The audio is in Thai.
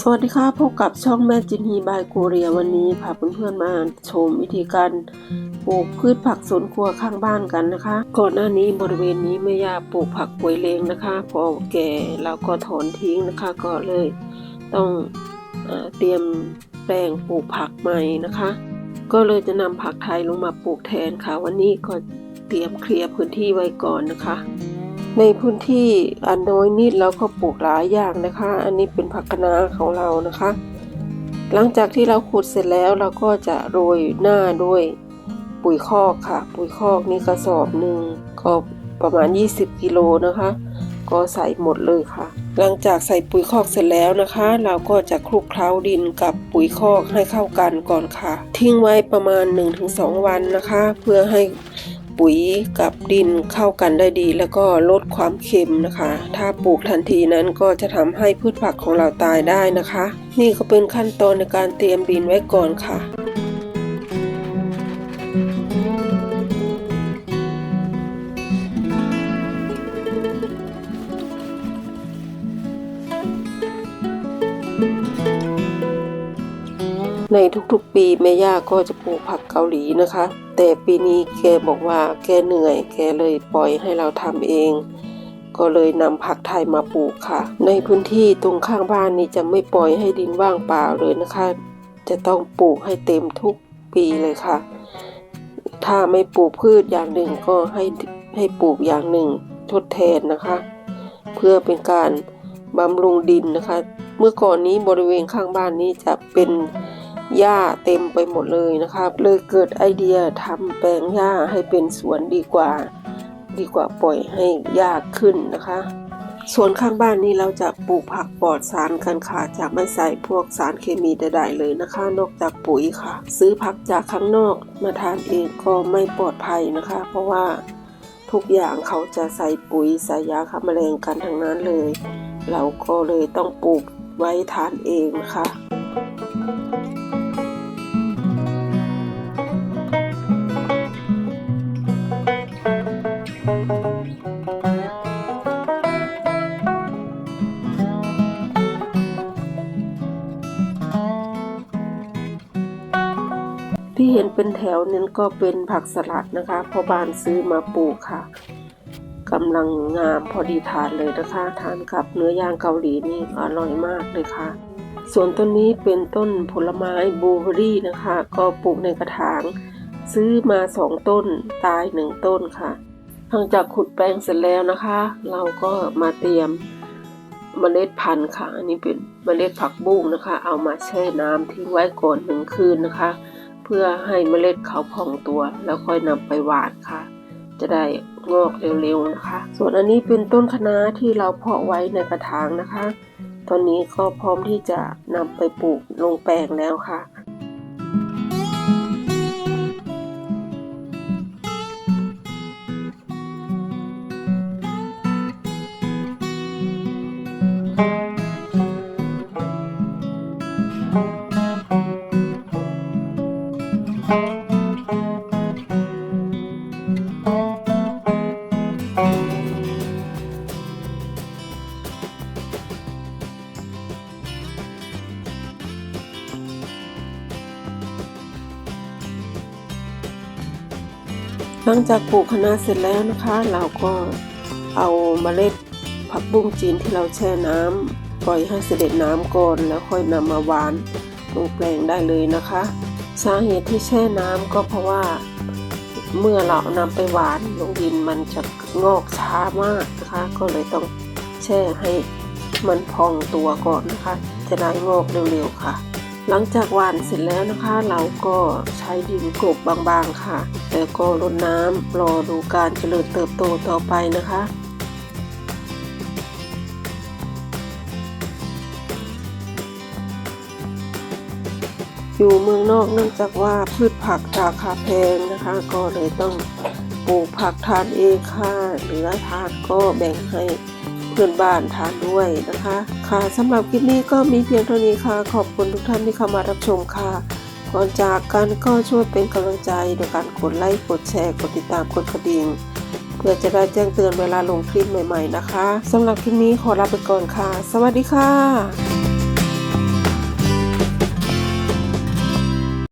สวัสดีค่ะพบกับช่องแม่จินฮีบายโกเรียวันนี้พาเพื่อนๆมาชมวิธีการปลูกพืชผักสวนครัวข้างบ้านกันนะคะ ก่อนหน้านี้บริเวณนี้แม่ย่าปลูกผักป่วยเลงนะคะ พอแก่เราก็ถอนทิ้งนะคะ ก็เลยต้องเอเตรียมแปลงปลูกผักใหม่นะคะ ก็เลยจะนำผักไทยลงมาปลูกแทนค่ะ วันนี้ก็เตรียมเคลียร์พื้นที่ไว้ก่อนนะคะ ในพื้นที่อันน้อยนิดเราก็ปลูกหลายอย่างนะคะ อันนี้เป็นผักคะน้าของเรานะคะ หลังจากที่เราขุดเสร็จแล้วเราก็จะโรยหน้าด้วยปุ๋ยคอกค่ะ ปุ๋ยคอกนี่กระสอบหนึ่งก็ประมาณ 20 กิโลนะคะ ก็ใส่หมดเลยค่ะ หลังจากใส่ปุ๋ยคอกเสร็จแล้วนะคะ เราก็จะคลุกเคล้าดินกับปุ๋ยคอกให้เข้ากันก่อนค่ะ ทิ้งไว้ประมาณ 1-2 วันนะคะ เพื่อให้ ปุ๋ยกับดินเข้ากันได้ดี แล้วก็ลดความเค็มนะคะ ถ้าปลูกทันทีนั้นก็จะทำให้พืชผักของเราตายได้นะคะ นี่ก็เป็นขั้นตอนในการเตรียมดินไว้ก่อนค่ะ ในทุกๆปีแม่ย่าก็จะปลูกผักเกาหลีนะคะ แต่ปีนี้แกบอกว่าแกเหนื่อย แกเลยปล่อยให้เราทำเอง ก็เลยนำผักไทยมาปลูกค่ะ ในพื้นที่ตรงข้างบ้านนี้จะไม่ปล่อยให้ดินว่างเปล่าเลยนะคะ จะต้องปลูกให้เต็มทุกปีเลยค่ะ ถ้าไม่ปลูกพืชอย่างหนึ่งก็ให้ให้ปลูกอย่างหนึ่งทดแทนนะคะ เพื่อเป็นการบำรุงดินนะคะ เมื่อก่อนนี้บริเวณข้างบ้านนี้จะเป็น หญ้าเต็มไปหมดเลยนะคะเลยเกิดไอเดียทำแปลงหญ้าให้เป็นสวนดีกว่า ดีกว่าปล่อยให้หญ้าขึ้นนะคะสวนข้างบ้านนี้เราจะปลูกผักปลอดสารกันค่ะจะไม่ใส่พวกสารเคมีใดๆเลยนะคะ นอกจากปุ๋ยค่ะ ซื้อผักจากข้างนอกมาทานเองก็ไม่ปลอดภัยนะคะ เพราะว่าทุกอย่างเขาจะใส่ปุ๋ยใส่ยาฆ่าแมลงกันทั้งนั้นเลย เราก็เลยต้องปลูกไว้ทานเองนะคะ ที่เห็นเป็นแถวนั้นก็เป็นผักสลัดนะคะพอบานซื้อมาปลูกค่ะกำลังงามพอดีทานเลยนะคะ ทานกับเนื้อย่างเกาหลีนี่อร่อยมากเลยค่ะ ส่วนต้นนี้เป็นต้นผลไม้บลูเบอรี่นะคะ ก็ปลูกในกระถาง ซื้อมาสองต้นตายหนึ่งต้นค่ะหลังจากขุดแปลงเสร็จแล้วนะคะ เราก็มาเตรียมเมล็ดพันธุ์ค่ะ อันนี้เป็นเมล็ดผักบุ้งนะคะ เอามาแช่น้ำทิ้งไว้ก่อนหนึ่งคืนนะคะ เพื่อให้เมล็ดเขาพองตัว แล้วค่อยนำไปหว่านค่ะ จะได้งอกเร็วๆนะคะ ส่วนอันนี้เป็นต้นคะน้าที่เราเพาะไว้ในกระถางนะคะ ตอนนี้ก็พร้อมที่จะนำไปปลูกลงแปลงแล้วค่ะ หลังจากปลูกคะน้าเสร็จแล้วนะคะ เราก็เอาเมล็ดผักบุ้งจีนที่เราแช่น้ำปล่อยให้เสด็จน้ำก่อนแล้วค่อยนำมาหวานลงแปลงได้เลยนะคะ สาเหตุที่แช่น้ำก็เพราะว่าเมื่อเรานำไปหวานลงดินมันจะงอกช้ามากนะคะ ก็เลยต้องแช่ให้มันพองตัวก่อนนะคะ จะได้งอกเร็วๆค่ะ หลังจากหว่านเสร็จแล้วนะคะ เราก็ใช้ดินกลบบางๆค่ะแล้วก็รดน้ำรอดูการเจริญเติบโตต่อไปนะคะอยู่เมืองนอกเนื่องจากว่าพืชผักราคาแพงนะคะ ก็เลยต้องปลูกผักทานเองค่ะเหลือทานก็แบ่งให้ พื่อนบ้านทานด้วยนะคะ ค่ะสำหรับคลิปนี้ก็มีเพียงเท่านี้ค่ะ ขอบคุณทุกท่านที่เข้ามารับชมค่ะก่อนจากกันก็ช่วยเป็นกำลังใจโดยการกดไลค์กดแชร์กดติดตามกดกระดิ่งเพื่อจะได้แจ้งเตือนเวลาลงคลิปใหม่ๆนะคะสำหรับคลิปนี้ขอลาไปก่อนค่ะ สวัสดีค่ะ